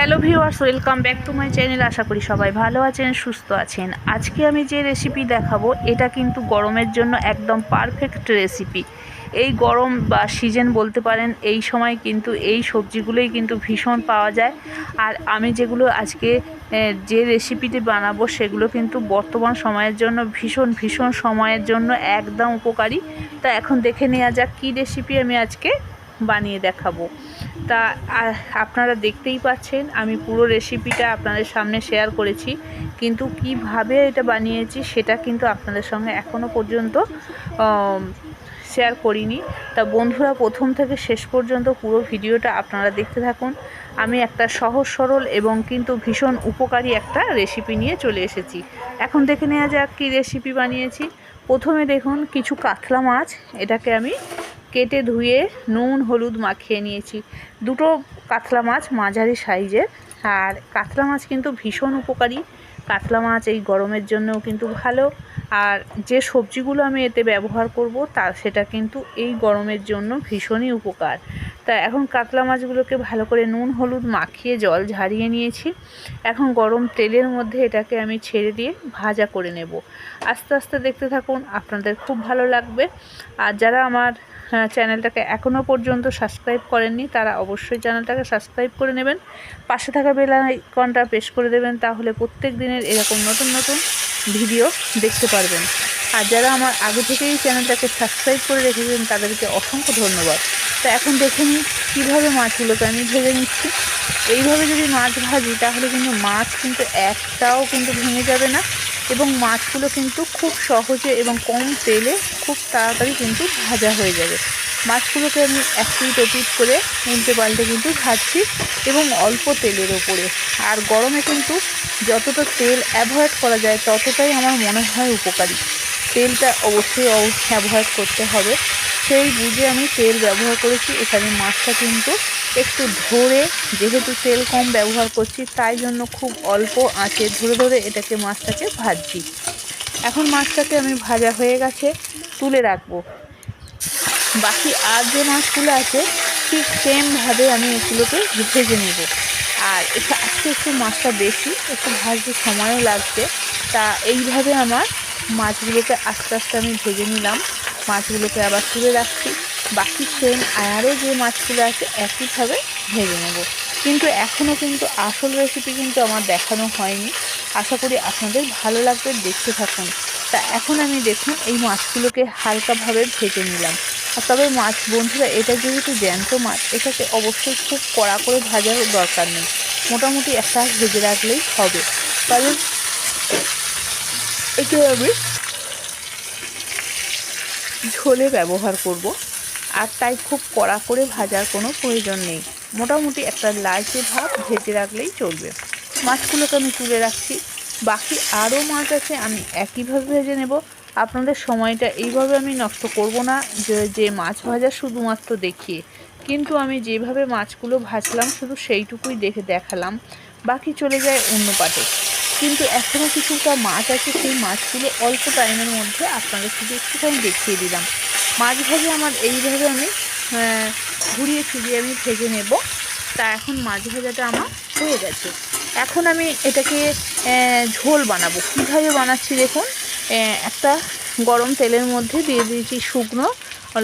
Hello viewers, welcome back to my channel. আশা করি সবাই ভালো আছেন, সুস্থ আছেন। আজকে আমি যে রেসিপি দেখাবো, এটা কিন্তু গরমের জন্য একদম পারফেক্ট রেসিপি এই গরম বা সিজন বলতে পারেন, এই সময় কিন্তু এই সবজিগুলোই কিন্তু ভীষণ পাওয়া যায়। আর আমি যেগুলো আজকে যে রেসিপিটি বানাবো, সেগুলো কিন্তু বর্তমান সময়ের জন্য, ভীষণ ভীষণ সময়ের জন্য একদম উপকারী। তা এখন দেখে নেওয়া যাক, কী রেসিপি আমি আজকে বানিয়ে দেখাবো। তা আপনারা দেখতেই পাচ্ছেন, আমি পুরো রেসিপিটা আপনাদের সামনে শেয়ার করেছি। কিন্তু কীভাবে এটা বানিয়েছি, সেটা কিন্তু আপনাদের সঙ্গে এখনও পর্যন্ত শেয়ার করিনি। তা বন্ধুরা, প্রথম থেকে শেষ পর্যন্ত পুরো ভিডিওটা আপনারা দেখতে থাকুন। আমি একটা সহজ, সরল এবং কিন্তু ভীষণ উপকারী একটা রেসিপি নিয়ে চলে এসেছি। এখন দেখে নেওয়া যাক কী রেসিপি বানিয়েছি। প্রথমে দেখুন, কিছু কাতলা মাছ, এটাকে আমি কেটে ধুয়ে নুন, হলুদ মাখিয়ে নিয়েছি। দুটো কাতলা মাছ মাঝারি সাইজের। আর কাতলা মাছ কিন্তু ভীষণ উপকারী। কাতলা মাছ এই গরমের জন্যও কিন্তু ভালো। আর যে সবজিগুলো আমি এতে ব্যবহার করব, তা সেটা কিন্তু এই গরমের জন্য ভীষণই উপকার। তা এখন কাতলা মাছগুলোকে ভালো করে নুন হলুদ মাখিয়ে জল ঝারিয়ে নিয়েছি। এখন গরম তেলের মধ্যে এটাকে আমি ছেড়ে দিয়ে ভাজা করে নেব। আস্তে আস্তে দেখতে থাকুন আপনাদের খুব ভালো লাগবে। আর যারা আমার হ্যাঁ, চ্যানেলটাকে এখনও পর্যন্ত সাবস্ক্রাইব করেননি তারা অবশ্যই চ্যানেলটাকে সাবস্ক্রাইব করে নেবেন। পাশে থাকা বেল আইকনটা প্রেস করে দেবেন তাহলে প্রত্যেক দিনের এরকম নতুন নতুন ভিডিও দেখতে পারবেন। আর যারা আমার আগে থেকেই চ্যানেলটাকে সাবস্ক্রাইব করে রেখেছেন তাদেরকে অসংখ্য ধন্যবাদ। তো এখন দেখে নিই কীভাবে মাছগুলোকে আমি ভেজে নিচ্ছি। এইভাবে যদি মাছ ভাজি, তাহলে কিন্তু মাছ কিন্তু একটাও কিন্তু ভেঙে যাবে না এবং মাছগুলো কিন্তু খুব সহজে এবং কম তেলে খুব তাড়াতাড়ি কিন্তু ভাজা হয়ে যাবে। মাছগুলোকে আমি এক পিট ওপিট করে উল্টে পাল্টে কিন্তু ভাজছি এবং অল্প তেলের ওপরে। আর গরমে কিন্তু যতটা তেল অ্যাভয়েড করা যায়, ততটাই আমার মনে হয় উপকারী। তেলটা অবশ্যই অ্যাভয়েড করতে হবে। সেই বুঝে আমি তেল ব্যবহার করেছি। এখানে মাছটা কিন্তু একটু ধরে, যেহেতু তেল কম ব্যবহার করছি, তাই জন্য খুব অল্প আঁচে ধরে ধরে এটাকে মাছটাকে ভাজছি। এখন মাছটাকে আমি ভাজা হয়ে গেছে, তুলে রাখব। বাকি আর যে মাছগুলো আছে, ঠিক সেমভাবে আমি এগুলোকে ভেজে নেব। আর এটা আজকে একটু মাছটা বেশি, একটু ভাজতে সময়ও লাগছে। তা এইভাবে আমার মাছগুলোকে আস্তে আস্তে আমি ভেজে নিলাম। মাছগুলোকে আবার তুলে রাখছি। বাকি সেম আয়ারও যে মাছগুলো আছে, একইভাবে ভেজে নেব। কিন্তু এখনও কিন্তু আসল রেসিপি কিন্তু আমার দেখানো হয়নি। আশা করি আপনাদের ভালো লাগবে, দেখতে থাকুন। তা এখন আমি দেখুন এই মাছগুলোকে হালকাভাবে ভেজে নিলাম। আর তবে মাছ বন্ধুরা, এটা যেহেতু জ্যান্ত মাছ, এটাকে অবশ্যই খুব কড়া করে ভাজার দরকার নেই। মোটামুটি একটা ভেজে রাখলেই হবে। কারণ এটা আমি ঝোলে ব্যবহার করব। আর তাই খুব কড়া করে ভাজার কোনো প্রয়োজন নেই। মোটামুটি একটা লালচে ভাব ভেজে রাখলেই চলবে। মাছগুলোকে আমি তুলে রাখছি। বাকি আরও মাছ আছে, আমি একইভাবে ভেজে নেব। আপনাদের সময়টা এইভাবে আমি নষ্ট করব না। যে যে মাছ ভাজা শুধুমাত্র দেখিয়ে। কিন্তু আমি যেভাবে মাছগুলো ভাজলাম, শুধু সেইটুকুই দেখে দেখালাম। বাকি চলে যায় অন্য পাটে। কিন্তু এখনও কিছুটা মাছ আছে, সেই মাছগুলো অল্প টাইমের মধ্যে আপনাদের শুধু একটুখানি দেখিয়ে দিলাম। মাছ ভাজা আমার এইভাবে আমি ঘুরিয়ে ফিরিয়ে আমি ভেজে নেব। তা এখন মাছ ভাজাটা আমার হয়ে গেছে। এখন আমি এটাকে ঝোল বানাবো। কীভাবে বানাচ্ছি দেখুন একটা গরম তেলের মধ্যে দিয়ে দিয়েছি শুকনো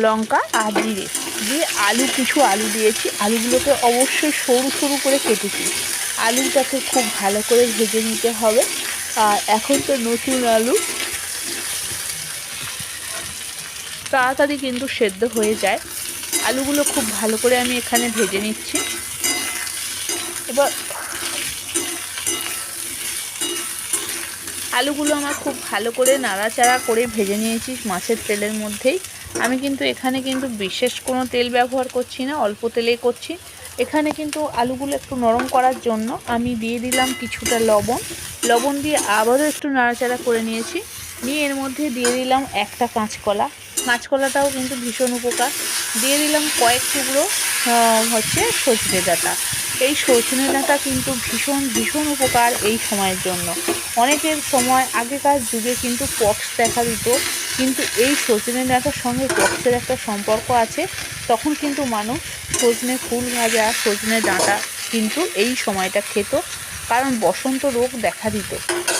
লঙ্কা আর জিরে। দিয়ে আলু, কিছু আলু দিয়েছি। আলুগুলোকে অবশ্যই সরু সরু করে কেটেছি। আলুটাকে খুব ভালো করে ভেজে নিতে হবে। আর এখন তো নতুন আলু। তাড়াতাড়ি কিন্তু সেদ্ধ হয়ে যায়। আলুগুলো খুব ভালো করে আমি এখানে ভেজে নিচ্ছি। এবার আলুগুলো আমার খুব ভালো করে নাড়াচাড়া করে ভেজে নিয়েছি মাছের তেলের মধ্যেই। আমি কিন্তু এখানে কিন্তু বিশেষ কোনো তেল ব্যবহার করছি না, অল্প তেলেই করছি। এখানে কিন্তু আলুগুলো একটু নরম করার জন্য আমি দিয়ে দিলাম কিছুটা লবণ। লবণ দিয়ে আবারও একটু নাড়াচাড়া করে নিয়েছি। নিয়ে এর মধ্যে দিয়ে দিলাম একটা কাঁচকলা। কাঁচকলাটাও কিন্তু ভীষণ উপকার। দিয়ে দিলাম কয়েক টুকরো হচ্ছে সজনে ডাঁটা। এই সজনে ডাঁটা কিন্তু ভীষণ ভীষণ উপকার এই সময়ের জন্য। অনেকের সময় আগেকার যুগে কিন্তু পক্স দেখা দিত, কিন্তু এই সজনে ডাঁটার সঙ্গে পক্সের একটা সম্পর্ক আছে। তখন কিন্তু মানুষ সজনে ফুল ভাজা, সজনে ডাঁটা কিন্তু এই সময়টা খেত কারণ বসন্ত রোগ দেখা দিত।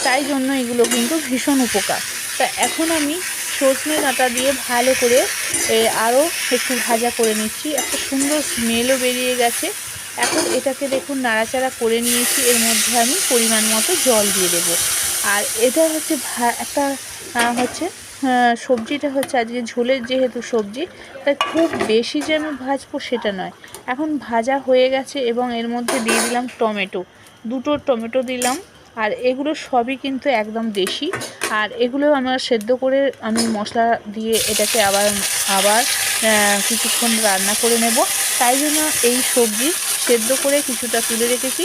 তাই জন্য এগুলো কিন্তু ভীষণ উপকার। তা এখন আমি সজনে ডাঁটা দিয়ে ভালো করে আরও একটু ভাজা করে নিচ্ছি। একটা সুন্দর স্মেলও বেরিয়ে গেছে। এখন এটাকে দেখুন নাড়াচাড়া করে নিয়েছি। এর মধ্যে আমি পরিমাণ মতো জল দিয়ে দেবো। আর এটা হচ্ছে একটা হচ্ছে সবজিটা হচ্ছে আজকে ঝোলের যেহেতু সবজি, তাই খুব বেশি যে আমি ভাজবো সেটা নয়। এখন ভাজা হয়ে গেছে এবং এর মধ্যে দিয়ে দিলাম টমেটো। দুটো টমেটো দিলাম, আর এগুলো সবই কিন্তু একদম দেশি। আর এগুলো আমার সেদ্ধ করে আমি মশলা দিয়ে এটাকে আবার আবার কিছুক্ষণ রান্না করে নেব। তাই জন্য এই সবজি সেদ্ধ করে কিছুটা তুলে রেখেছি।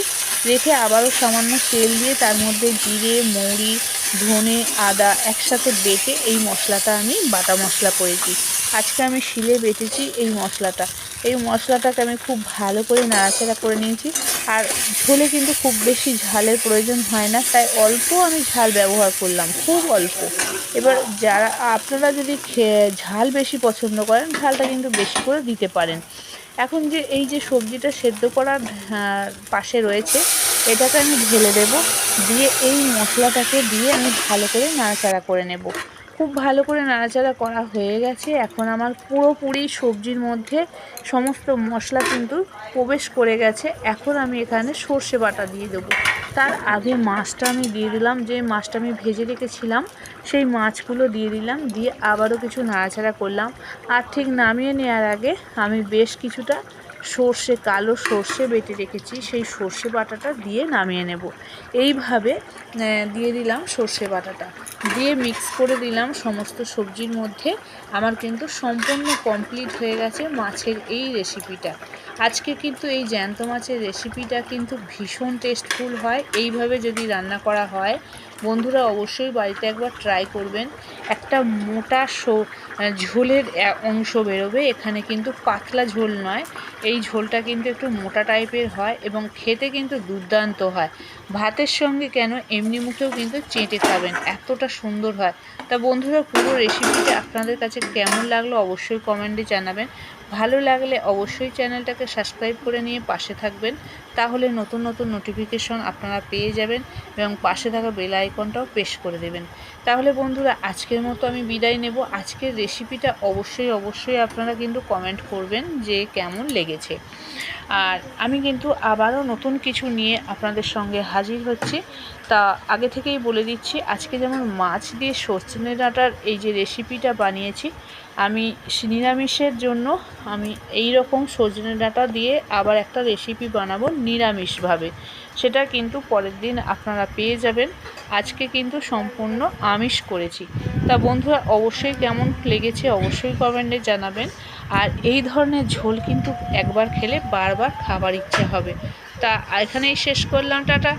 রেখে আবারও সামান্য তেল দিয়ে তার মধ্যে জিরে, মৌরি ধনে, আদা একসাথে বেটে এই মশলাটা আমি, বাটা মশলা করেছি। আজকে আমি শিলে বেটেছি এই মশলাটা। এই মশলাটাকে আমি খুব ভালো করে নাড়াচাড়া করে নিয়েছি। আর ঝোলে কিন্তু খুব বেশি ঝালের প্রয়োজন হয় না, তাই অল্প আমি ঝাল ব্যবহার করলাম, খুব অল্প। এবার যারা, আপনারা যদি ঝাল বেশি পছন্দ করেন, ঝালটা কিন্তু বেশি করে দিতে পারেন। এখন যে এই যে সবজিটা সেদ্ধ করার পাশে রয়েছে, এটাকে আমি ঢেলে দেব, দিয়ে এই মশলাটাকে দিয়ে আমি ভালো করে নাড়াচাড়া করে নেব। খুব ভালো করে নাড়াচাড়া করা হয়ে গেছে। এখন আমার পুরোপুরি সবজির মধ্যে সমস্ত মশলা কিন্তু প্রবেশ করে গেছে। এখন আমি এখানে সর্ষে বাটা দিয়ে দেবো। তার আগে মাছটা আমি দিয়ে দিলাম। যে মাছটা আমি ভেজে রেখেছিলাম, সেই মাছগুলো দিয়ে দিলাম। দিয়ে আবারও কিছু নাড়াচাড়া করলাম। আর ঠিক নামিয়ে নেওয়ার আগে আমি বেশ কিছুটা সর্ষে, কালো সর্ষে বেটে রেখেছি। সেই সর্ষে বাটাটা দিয়ে নামিয়ে নেব। এইভাবে দিয়ে দিলাম সর্ষে বাটাটা। দিয়ে মিক্স করে দিলাম সমস্ত সবজির মধ্যে। আমার কিন্তু সম্পূর্ণ কমপ্লিট হয়ে গেছে মাছের এই রেসিপিটা আজকে কিন্তু এই জ্যান্ত মাছের রেসিপিটা কিন্তু ভীষণ টেস্টফুল হয়। এইভাবে যদি রান্না করা হয় বন্ধুরা অবশ্যই বাড়িতে একবার ট্রাই করবেন। একটা মোটা শো ঝোলের অংশ বেরোবে। এখানে কিন্তু পাতলা ঝোল নয়। এই ঝোলটা কিন্তু একটু মোটা টাইপের হয় এবং খেতে কিন্তু দুর্দান্ত হয়। ভাতের সঙ্গে কেন এমনি মুখেও কিন্তু চেটে খাবেন, এতটা সুন্দর হয়। তা বন্ধুরা পুরো রেসিপিটা আপনাদের কাছে কেমন লাগল অবশ্যই কমেন্টে জানাবেন। ভালো লাগলে অবশ্যই চ্যানেলটাকে সাবস্ক্রাইব করে নিয়ে পাশে থাকবেন। তাহলে নতুন নতুন নোটিফিকেশন আপনারা পেয়ে যাবেন এবং পাশে থাকা বেল আইকনটাও প্রেস করে দেবেন। তাহলে বন্ধুরা, আজকের মতো আমি বিদায় নেব। আজকের রেসিপিটা অবশ্যই অবশ্যই আপনারা কিন্তু কমেন্ট করবেন যে কেমন লেগেছে। আর আমি কিন্তু আবারও নতুন কিছু নিয়ে আপনাদের সঙ্গে হাজির হচ্ছি। তা আগে থেকেই বলে দিচ্ছি, আজকে যেমন মাছ দিয়ে সজনে ডাঁটার এই যে রেসিপিটা বানিয়েছি আমি নিরামিষের জন্য আমি এই রকম সজনে ডাঁটা দিয়ে আবার একটা রেসিপি বানাবো নিরামিষভাবে। সেটা কিন্তু পরের দিন আপনারা পেয়ে যাবেন। আজকে কিন্তু সম্পূর্ণ আমিষ করেছি। তা বন্ধুরা, অবশ্যই কেমন লেগেছে অবশ্যই কমেন্টে জানাবেন। আর এই ধরনের ঝোল কিন্তু একবার খেলে বারবার খাবার ইচ্ছে হবে। তা এখানেই শেষ করলাম, টাটা।